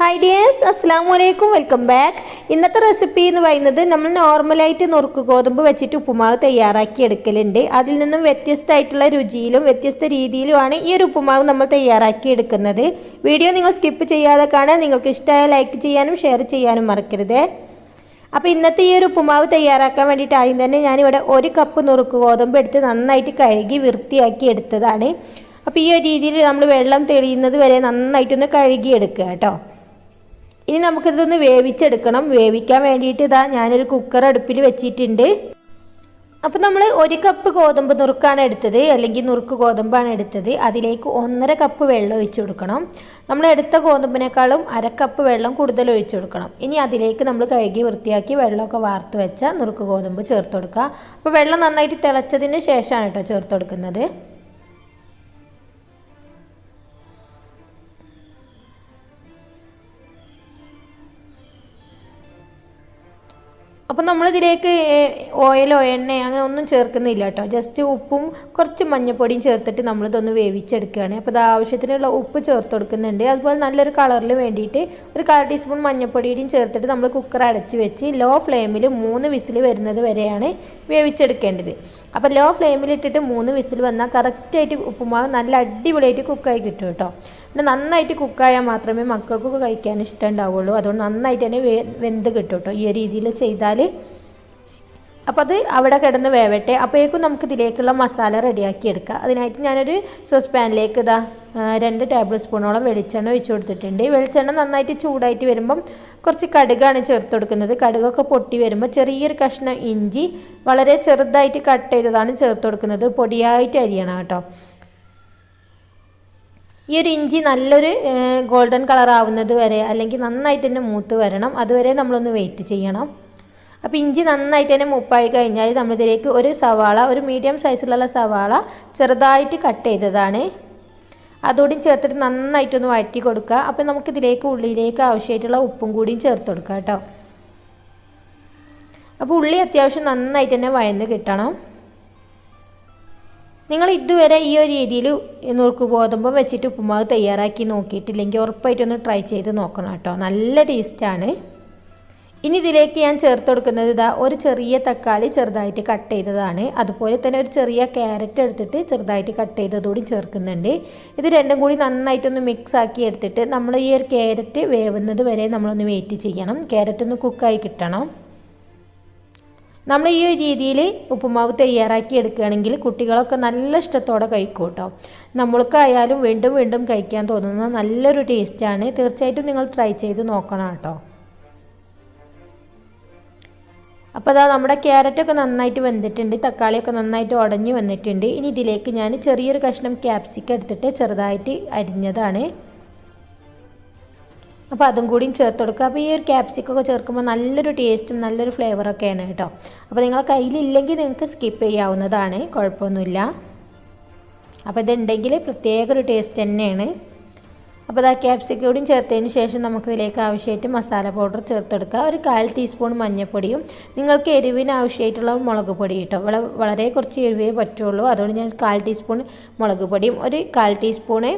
Hi dears അസ്സാം വലൈക്കും welcome back ഇന്നത്തെ റെസിപ്പി എന്ന് പറയുന്നത് നമ്മൾ നോർമലായിട്ട് നുറുക്ക് ഗോതമ്പ് വെച്ചിട്ട് ഉപ്പുമാവ് തയ്യാറാക്കി എടുക്കലുണ്ട്. അതിൽ നിന്നും വ്യത്യസ്തമായിട്ടുള്ള രുചിയിലും വ്യത്യസ്ത രീതിയിലുമാണ് ഈ ഒരു ഉപ്പുമാവ് നമ്മൾ തയ്യാറാക്കി എടുക്കുന്നത്. വീഡിയോ നിങ്ങൾ സ്കിപ്പ് ചെയ്യാതെ കാണാൻ നിങ്ങൾക്ക് ഇഷ്ടമായ ലൈക്ക് ചെയ്യാനും ഷെയർ ചെയ്യാനും മറക്കരുത്. അപ്പോൾ ഇന്നത്തെ ഈ ഒരു ഉപ്പുമാവ് തയ്യാറാക്കാൻ വേണ്ടിയിട്ട് ആദ്യം തന്നെ ഞാനിവിടെ ഒരു കപ്പ് നുറുക്ക് ഗോതമ്പ് എടുത്ത് നന്നായിട്ട് കഴുകി വൃത്തിയാക്കി എടുത്തതാണ്. അപ്പോൾ ഈ ഒരു രീതിയിൽ നമ്മൾ വെള്ളം തെളിയുന്നത് വരെ നന്നായിട്ടൊന്ന് കഴുകിയെടുക്കുക കേട്ടോ. ഇനി നമുക്കിതൊന്ന് വേവിച്ചെടുക്കണം. വേവിക്കാൻ വേണ്ടിയിട്ട് ഇതാ ഞാനൊരു കുക്കർ അടുപ്പിൽ വെച്ചിട്ടുണ്ട്. അപ്പോൾ നമ്മൾ ഒരു കപ്പ് ഗോതമ്പ് നുറുക്കാണ് എടുത്തത്. അല്ലെങ്കിൽ നുറുക്ക് ഗോതമ്പാണ് എടുത്തത്. അതിലേക്ക് ഒന്നര കപ്പ് വെള്ളം ഒഴിച്ചു കൊടുക്കണം. നമ്മൾ എടുത്ത ഗോതമ്പിനേക്കാളും അര കപ്പ് വെള്ളം കൂടുതൽ ഒഴിച്ചു കൊടുക്കണം. ഇനി അതിലേക്ക് നമ്മൾ കഴുകി വൃത്തിയാക്കി വെള്ളമൊക്കെ വാർത്ത് വെച്ച നുറുക്ക് ഗോതമ്പ് ചേർത്ത് കൊടുക്കുക. അപ്പോൾ വെള്ളം നന്നായിട്ട് തിളച്ചതിന് ശേഷമാണ് കേട്ടോ ചേർത്ത് കൊടുക്കുന്നത്. അപ്പം നമ്മളിതിലേക്ക് ഓയിലോ എണ്ണയോ അങ്ങനെ ഒന്നും ചേർക്കുന്നില്ല കേട്ടോ. ജസ്റ്റ് ഉപ്പും കുറച്ച് മഞ്ഞപ്പൊടിയും ചേർത്തിട്ട് നമ്മളിതൊന്ന് വേവിച്ചെടുക്കുകയാണ്. അപ്പോൾ ഇത് ആവശ്യത്തിനുള്ള ഉപ്പ് ചേർത്ത് കൊടുക്കുന്നുണ്ട്. അതുപോലെ നല്ലൊരു കളറിൽ വേണ്ടിയിട്ട് ഒരു കാൽ ടീസ്പൂൺ മഞ്ഞൾപ്പൊടിയും ചേർത്തിട്ട് നമ്മൾ കുക്കർ അടച്ച് വെച്ച് ലോ ഫ്ലെയിമിൽ മൂന്ന് വിസിൽ വരുന്നത് വരെയാണ് വേവിച്ചെടുക്കേണ്ടത്. അപ്പോൾ ലോ ഫ്ലെയിമിലിട്ടിട്ട് മൂന്ന് വിസിൽ വന്നാൽ കറക്റ്റായിട്ട് ഉപ്പുമാവ് നല്ല അടിപൊളിയായിട്ട് കുക്കായി കിട്ടും കേട്ടോ. പിന്നെ നന്നായിട്ട് കുക്കായാൽ മാത്രമേ മക്കൾക്കൊക്കെ കഴിക്കാൻ ഇഷ്ടമുണ്ടാവുള്ളൂ. അതുകൊണ്ട് നന്നായിട്ട് തന്നെ വെന്ത് കിട്ടും കേട്ടോ. ഈ രീതിയിൽ ചെയ്താൽ അപ്പോൾ അത് അവിടെ കിടന്ന് വേവട്ടെ. അപ്പോഴേക്കും നമുക്ക് ഇതിലേക്കുള്ള മസാല റെഡിയാക്കി എടുക്കാം. അതിനായിട്ട് ഞാനൊരു സോസ് പാനിലേക്ക് ഇതാ രണ്ട് ടേബിൾ സ്പൂണോളം വെളിച്ചെണ്ണ ഒഴിച്ചു കൊടുത്തിട്ടുണ്ട്. വെളിച്ചെണ്ണ നന്നായിട്ട് ചൂടായിട്ട് വരുമ്പം കുറച്ച് കടുകാണ് ചേർത്ത് കൊടുക്കുന്നത്. കടുകൊക്കെ പൊട്ടി വരുമ്പോൾ ചെറിയൊരു കഷ്ണം ഇഞ്ചി വളരെ ചെറുതായിട്ട് കട്ട് ചെയ്തതാണ് ചേർത്ത് കൊടുക്കുന്നത്. പൊടിയായിട്ട് അരിയണം കേട്ടോ. ഈ ഒരു ഇഞ്ചി നല്ലൊരു ഗോൾഡൻ കളർ ആവുന്നത് വരെ അല്ലെങ്കിൽ നന്നായിട്ട് തന്നെ മൂത്ത് വരണം. അതുവരെ നമ്മളൊന്ന് വെയിറ്റ് ചെയ്യണം. അപ്പോൾ ഇഞ്ചി നന്നായിട്ട് തന്നെ മൂപ്പായി കഴിഞ്ഞാൽ നമ്മളിതിലേക്ക് ഒരു സവാള ഒരു മീഡിയം സൈസിലുള്ള സവാള ചെറുതായിട്ട് കട്ട് ചെയ്തതാണ്. അതോടും ചേർത്തിട്ട് നന്നായിട്ടൊന്ന് വഴറ്റി കൊടുക്കുക. അപ്പോൾ നമുക്കിതിലേക്ക് ഉള്ളിയിലേക്ക് ആവശ്യമായിട്ടുള്ള ഉപ്പും കൂടിയും ചേർത്ത് കൊടുക്കുക കേട്ടോ. അപ്പോൾ ഉള്ളി അത്യാവശ്യം നന്നായിട്ട് തന്നെ വയന്ന് കിട്ടണം. നിങ്ങൾ ഇതുവരെ ഈ ഒരു രീതിയിൽ നുറുക്ക് ഗോതമ്പ് വെച്ചിട്ട് ഉപ്പുമാവ് തയ്യാറാക്കി നോക്കിയിട്ടില്ലെങ്കിൽ ഉറപ്പായിട്ടൊന്ന് ട്രൈ ചെയ്ത് നോക്കണം കേട്ടോ. നല്ല ടേസ്റ്റാണ് ഇനി ഇതിലേക്ക് ഞാൻ ചേർത്ത് കൊടുക്കുന്നത് ഇതാ ഒരു ചെറിയ തക്കാളി ചെറുതായിട്ട് കട്ട് ചെയ്തതാണ്. അതുപോലെ തന്നെ ഒരു ചെറിയ ക്യാരറ്റ് എടുത്തിട്ട് ചെറുതായിട്ട് കട്ട് ചെയ്തതുകൂടി ചേർക്കുന്നുണ്ട്. ഇത് രണ്ടും കൂടി നന്നായിട്ടൊന്ന് മിക്സ് ആക്കി എടുത്തിട്ട് നമ്മൾ ഈ ഒരു ക്യാരറ്റ് വേവുന്നത് വരെ നമ്മളൊന്ന് വെയിറ്റ് ചെയ്യണം. ക്യാരറ്റ് ഒന്ന് കുക്കായി കിട്ടണം. നമ്മൾ ഈ ഒരു രീതിയിൽ ഉപ്പുമാവ് തയ്യാറാക്കി എടുക്കുകയാണെങ്കിൽ കുട്ടികളൊക്കെ നല്ല ഇഷ്ടത്തോടെ കഴിക്കും കേട്ടോ നമ്മൾക്കായാലും വീണ്ടും വീണ്ടും കഴിക്കാൻ തോന്നുന്ന നല്ലൊരു ടേസ്റ്റാണ് തീർച്ചയായിട്ടും നിങ്ങൾ ട്രൈ ചെയ്ത് നോക്കണം കേട്ടോ. അപ്പോൾ അതാ നമ്മുടെ ക്യാരറ്റൊക്കെ നന്നായിട്ട് വെന്തിട്ടുണ്ട്. തക്കാളിയൊക്കെ നന്നായിട്ട് ഉടഞ്ഞ് വന്നിട്ടുണ്ട്. ഇനി ഇതിലേക്ക് ഞാൻ ചെറിയൊരു കഷ്ണം ക്യാപ്സിക്കം എടുത്തിട്ട് ചെറുതായിട്ട് അരിഞ്ഞതാണ്. അപ്പോൾ അതും കൂടിയും ചേർത്ത് കൊടുക്കുക. അപ്പോൾ ഈ ഒരു ക്യാപ്സിക്കൊക്കെ ചേർക്കുമ്പോൾ നല്ലൊരു ടേസ്റ്റും നല്ലൊരു ഫ്ലേവറൊക്കെയാണ് കേട്ടോ. അപ്പോൾ നിങ്ങളെ കയ്യിലില്ലെങ്കിൽ നിങ്ങൾക്ക് സ്കിപ്പ് ചെയ്യാവുന്നതാണ്. കുഴപ്പമൊന്നുമില്ല. അപ്പോൾ ഇതുണ്ടെങ്കിൽ പ്രത്യേക ഒരു ടേസ്റ്റ് തന്നെയാണ്. അപ്പോൾ ഇതാ ക്യാപ്സിക്കൂടിയും ചേർത്തതിന് ശേഷം നമുക്കിതിലേക്ക് ആവശ്യമായിട്ട് മസാല പൗഡർ ചേർത്തെടുക്കുക ഒരു കാൽ ടീസ്പൂൺ മഞ്ഞൾപ്പൊടിയും നിങ്ങൾക്ക് എരിവിന് ആവശ്യമായിട്ടുള്ള മുളക് പൊടി കേട്ടോ. വളരെ കുറച്ച് എരിവേ പറ്റുള്ളൂ. അതുകൊണ്ട് ഞാൻ കാൽ ടീസ്പൂൺ മുളക് പൊടിയും ഒരു കാൽ ടീസ്പൂണ്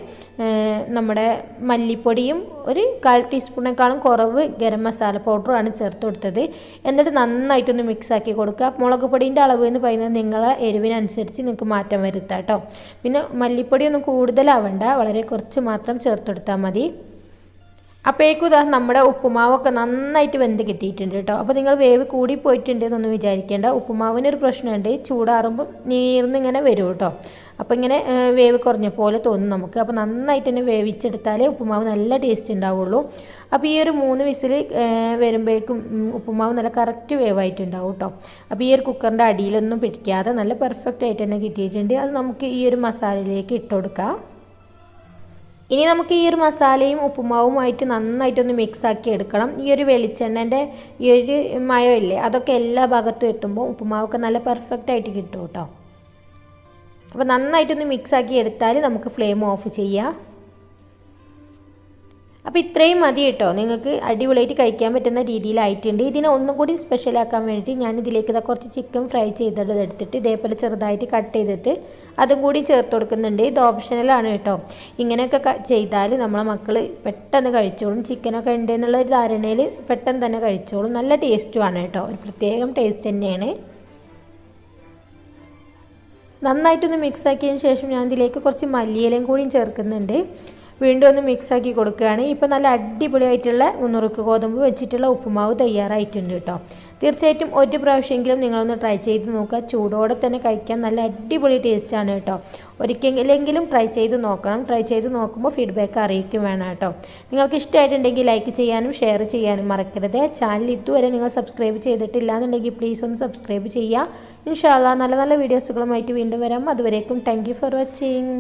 നമ്മുടെ മല്ലിപ്പൊടിയും ഒരു കാൽ ടീസ്പൂണേക്കാളും കുറവ് ഗരം മസാല പൗഡറുമാണ് ചേർത്ത് കൊടുത്തത്. എന്നിട്ട് നന്നായിട്ടൊന്ന് മിക്സ് ആക്കി കൊടുക്കുക. മുളക് പൊടീന്റെ അളവ് എന്ന് പറയുന്നത് നിങ്ങളെ എരിവിനനുസരിച്ച് നിങ്ങൾക്ക് മാറ്റം വരുത്താം കേട്ടോ. പിന്നെ മല്ലിപ്പൊടി ഒന്നും കൂടുതലാവണ്ട. വളരെ കുറച്ച് മാത്രം ചേർത്ത് കൊടുത്താൽ മതി. അപ്പോഴേക്കും ഇതാ നമ്മുടെ ഉപ്പുമാവൊക്കെ നന്നായിട്ട് വെന്ത് കിട്ടിയിട്ടുണ്ട് കേട്ടോ. അപ്പോൾ നിങ്ങൾ വേവ് കൂടി പോയിട്ടുണ്ട് എന്നൊന്നും വിചാരിക്കേണ്ട. ഉപ്പുമാവിനൊരു പ്രശ്നമുണ്ട്. ചൂടാറുമ്പോൾ നീർന്ന് ഇങ്ങനെ വരും കേട്ടോ. അപ്പോൾ ഇങ്ങനെ വേവ് കുറഞ്ഞ പോലെ തോന്നും നമുക്ക്. അപ്പോൾ നന്നായിട്ട് തന്നെ വേവിച്ചെടുത്താലേ ഉപ്പുമാവ് നല്ല ടേസ്റ്റ് ഉണ്ടാവുള്ളൂ. അപ്പോൾ ഈ ഒരു മൂന്ന് വിസിൽ വരുമ്പോഴേക്കും ഉപ്പുമാവ് നല്ല കറക്റ്റ് വേവായിട്ടുണ്ടാവും കേട്ടോ. അപ്പോൾ ഈ ഒരു കുക്കറിന്റെ അടിയിലൊന്നും പിടിക്കാതെ നല്ല പെർഫെക്റ്റ് ആയിട്ട് തന്നെ കിട്ടിയിട്ടുണ്ട്. അത് നമുക്ക് ഈ ഒരു മസാലയിലേക്ക് ഇട്ട് കൊടുക്കാം. ഇനി നമുക്ക് ഈ ഒരു മസാലയും ഉപ്പുമാവുമായിട്ട് നന്നായിട്ടൊന്ന് മിക്സ് ആക്കി എടുക്കണം. ഈ ഒരു വെളിച്ചെണ്ണന്റെ ഈ ഒരു മയമില്ലേ അതൊക്കെ എല്ലാ ഭാഗത്തും എത്തുമ്പോൾ ഉപ്പുമാവൊക്കെ നല്ല പെർഫെക്റ്റ് ആയിട്ട് കിട്ടും കേട്ടോ അപ്പോൾ നന്നായിട്ടൊന്ന് മിക്സ് ആക്കി എടുത്താൽ നമുക്ക് ഫ്ലെയിം ഓഫ് ചെയ്യാം. അപ്പോൾ ഇത്രയും മതി കേട്ടോ. നിങ്ങൾക്ക് അടിപൊളിയായിട്ട് കഴിക്കാൻ പറ്റുന്ന രീതിയിലായിട്ടുണ്ട്. ഇതിനെ ഒന്നും കൂടി സ്പെഷ്യലാക്കാൻ വേണ്ടി ഞാൻ ഇതിലേക്ക് ഇതാ കുറച്ച് ചിക്കൻ ഫ്രൈ ചെയ്തിട്ട് എടുത്തിട്ട് ഇതേപോലെ ചെറുതായിട്ട് കട്ട് ചെയ്തിട്ട് അതും കൂടി ചേർത്ത് കൊടുക്കുന്നുണ്ട്. ഇത് ഓപ്ഷനലാണ് കേട്ടോ. ഇങ്ങനെയൊക്കെ ചെയ്താൽ നമ്മളെ മക്കൾ പെട്ടെന്ന് കഴിച്ചോളും. ചിക്കനൊക്കെ ഉണ്ട് എന്നുള്ള ഒരു ധാരണയിൽ പെട്ടെന്ന് തന്നെ കഴിച്ചോളും. നല്ല ടേസ്റ്റുമാണ് കേട്ടോ. ഒരു പ്രത്യേകം ടേസ്റ്റ് തന്നെയാണ്. നന്നായിട്ടൊന്ന് മിക്സ് ആക്കിയതിന് ശേഷം ഞാൻ ഇതിലേക്ക് കുറച്ച് മല്ലിയിലയും കൂടിയും ചേർക്കുന്നുണ്ട്. വീണ്ടും ഒന്ന് മിക്സ് ആക്കി കൊടുക്കുകയാണ്. ഇപ്പോൾ നല്ല അടിപൊളിയായിട്ടുള്ള നുറുക്ക് ഗോതമ്പ് വെച്ചിട്ടുള്ള ഉപ്പുമാവ് തയ്യാറായിട്ടുണ്ട് കേട്ടോ. തീർച്ചയായിട്ടും ഒരു പ്രാവശ്യമെങ്കിലും നിങ്ങളൊന്ന് ട്രൈ ചെയ്ത് നോക്കുക. ചൂടോടെ തന്നെ കഴിക്കാൻ നല്ല അടിപൊളി ടേസ്റ്റാണ് കേട്ടോ. ഒരിക്കലെങ്കിലും ട്രൈ ചെയ്ത് നോക്കണം. ട്രൈ ചെയ്ത് നോക്കുമ്പോൾ ഫീഡ്ബാക്ക് അറിയിക്കും വേണം കേട്ടോ. നിങ്ങൾക്ക് ഇഷ്ടമായിട്ടുണ്ടെങ്കിൽ ലൈക്ക് ചെയ്യാനും ഷെയർ ചെയ്യാനും മറക്കരുത്. ചാനൽ ഇതുവരെ നിങ്ങൾ സബ്സ്ക്രൈബ് ചെയ്തിട്ടില്ല എന്നുണ്ടെങ്കിൽ പ്ലീസ് ഒന്ന് സബ്സ്ക്രൈബ് ചെയ്യുക. ഇൻഷാല്ല നല്ല നല്ല വീഡിയോസുകളുമായിട്ട് വീണ്ടും വരാം. അതുവരേക്കും താങ്ക് ഫോർ വാച്ചിങ്